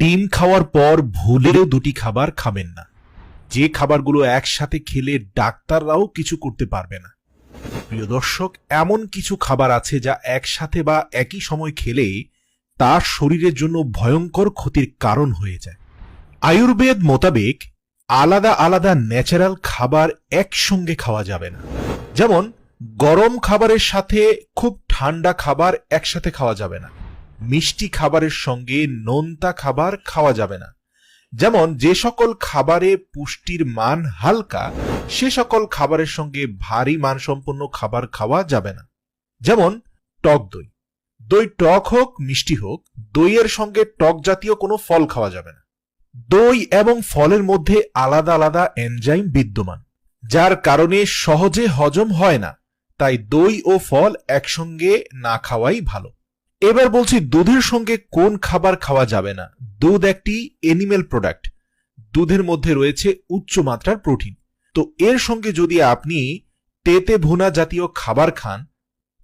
ডিম খাওয়ার পর ভুলেও দুটি খাবার খাবেন না। যে খাবারগুলো একসাথে খেলে ডাক্তাররাও কিছু করতে পারবে না। প্রিয় দর্শক, এমন কিছু খাবার আছে যা একসাথে বা একই সময় খেলে তার শরীরের জন্য ভয়ঙ্কর ক্ষতির কারণ হয়ে যায়। আয়ুর্বেদ মোতাবেক আলাদা আলাদা ন্যাচারাল খাবার একসঙ্গে খাওয়া যাবে না। যেমন, গরম খাবারের সাথে খুব ঠান্ডা খাবার একসাথে খাওয়া যাবে না। মিষ্টি খাবারের সঙ্গে নোনতা খাবার খাওয়া যাবে না। যেমন, যে সকল খাবারে পুষ্টির মান হালকা, সে সকল খাবারের সঙ্গে ভারী মানসম্পন্ন খাবার খাওয়া যাবে না। যেমন, টক দই। দই টক হোক, মিষ্টি হোক, দইয়ের সঙ্গে টক জাতীয় কোনো ফল খাওয়া যাবে না। দই এবং ফলের মধ্যে আলাদা আলাদা এনজাইম বিদ্যমান, যার কারণে সহজে হজম হয় না, তাই দই ও ফল একসঙ্গে না খাওয়াই ভালো। এবার বলছি দুধের সঙ্গে কোন খাবার খাওয়া যাবে না। দুধ একটি এনিমেল প্রোডাক্ট দুধের মধ্যে রয়েছে উচ্চ মাত্রার প্রোটিন তো এর সঙ্গে যদি আপনি তেতে ভুনা জাতীয় খাবার খান,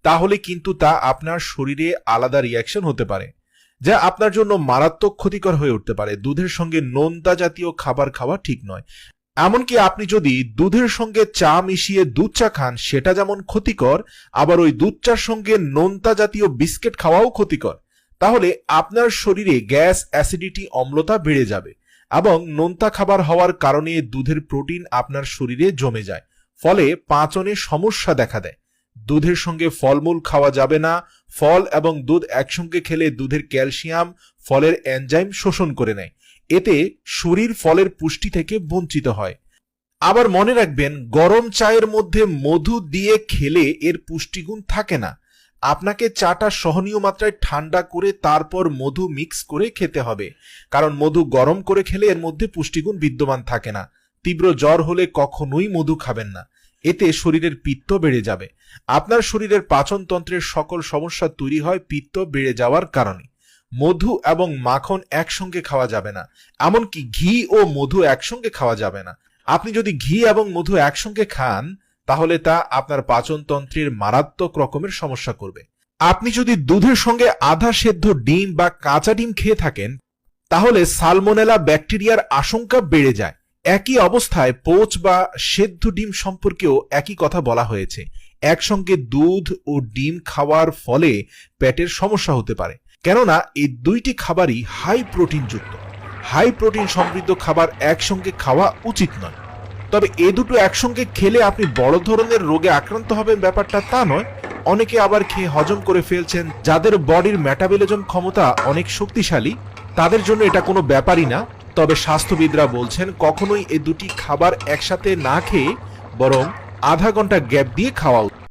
তাহলে কিন্তু তা আপনার শরীরে আলাদা রিয়াকশন হতে পারে, যা আপনার জন্য মারাত্মক ক্ষতিকর হয়ে উঠতে পারে। দুধের সঙ্গে নোনতা জাতীয় খাবার খাওয়া ঠিক নয়। এমনকি আপনি যদি দুধের সঙ্গে চা মিশিয়ে দুধ চা খান, সেটা যেমন ক্ষতিকর, আবার ওই দুধ চার সঙ্গে নোনতা জাতীয় বিস্কিট খাওয়াও ক্ষতিকর। তাহলে আপনার শরীরে গ্যাস, অ্যাসিডিটি, অম্লতা বেড়ে যাবে এবং নোনতা খাবার হওয়ার কারণে দুধের প্রোটিন আপনার শরীরে জমে যায়। ফলে পাচনে সমস্যা দেখা দেয়। দুধের সঙ্গে ফলমূল খাওয়া যাবে না। ফল এবং দুধ একসঙ্গে খেলে দুধের ক্যালসিয়াম, ফলের এনজাইম শোষণ করে নেয়। এতে শরীর ফলের পুষ্টি থেকে বঞ্চিত হয়। আবার মনে রাখবেন, গরম চায়ের মধ্যে মধু দিয়ে খেলে এর পুষ্টিগুণ থাকে না। আপনাকে চাটা সহনীয় মাত্রায় ঠান্ডা করে তারপর মধু মিক্স করে খেতে হবে। কারণ মধু গরম করে খেলে এর মধ্যে পুষ্টিগুণ বিদ্যমান থাকে না। তীব্র জ্বর হলে কখনোই মধু খাবেন না। এতে শরীরের পিত্ত বেড়ে যাবে। আপনার শরীরের পাচনতন্ত্রের সকল সমস্যা তৈরি হয় পিত্ত বেড়ে যাওয়ার কারণে। মধু এবং মাখন একসঙ্গে খাওয়া যাবে না। এমনকি ঘি ও মধু একসঙ্গে খাওয়া যাবে না। আপনি যদি ঘি এবং মধু একসঙ্গে খান, তাহলে তা আপনার পাচনতন্ত্রের মারাত্মক রকমের সমস্যা করবে। আপনি যদি দুধের সঙ্গে আধা সেদ্ধ ডিম বা কাঁচা ডিম খেয়ে থাকেন, তাহলে সালমোনেলা ব্যাকটেরিয়ার আশঙ্কা বেড়ে যায়। একই অবস্থায় পোচ বা সেদ্ধ ডিম সম্পর্কেও একই কথা বলা হয়েছে। একসঙ্গে দুধ ও ডিম খাওয়ার ফলে পেটের সমস্যা হতে পারে। কেননা, এই দুইটি খাবারই হাই প্রোটিনযুক্ত হাই প্রোটিন সমৃদ্ধ খাবার একসঙ্গে খাওয়া উচিত নয়। তবে এ দুটো একসঙ্গে খেলে আপনি বড় ধরনের রোগে আক্রান্ত হবেন ব্যাপারটা তা নয়। অনেকে আবার খেয়ে হজম করে ফেলছেন, যাদের বডির মেটাবলিজম ক্ষমতা অনেক শক্তিশালী, তাদের জন্য এটা কোনো ব্যাপারই না। তবে স্বাস্থ্যবিদরা বলছেন, কখনোই এ দুটি খাবার একসাথে না খেয়ে বরং আধা ঘণ্টা গ্যাপ দিয়ে খাওয়া।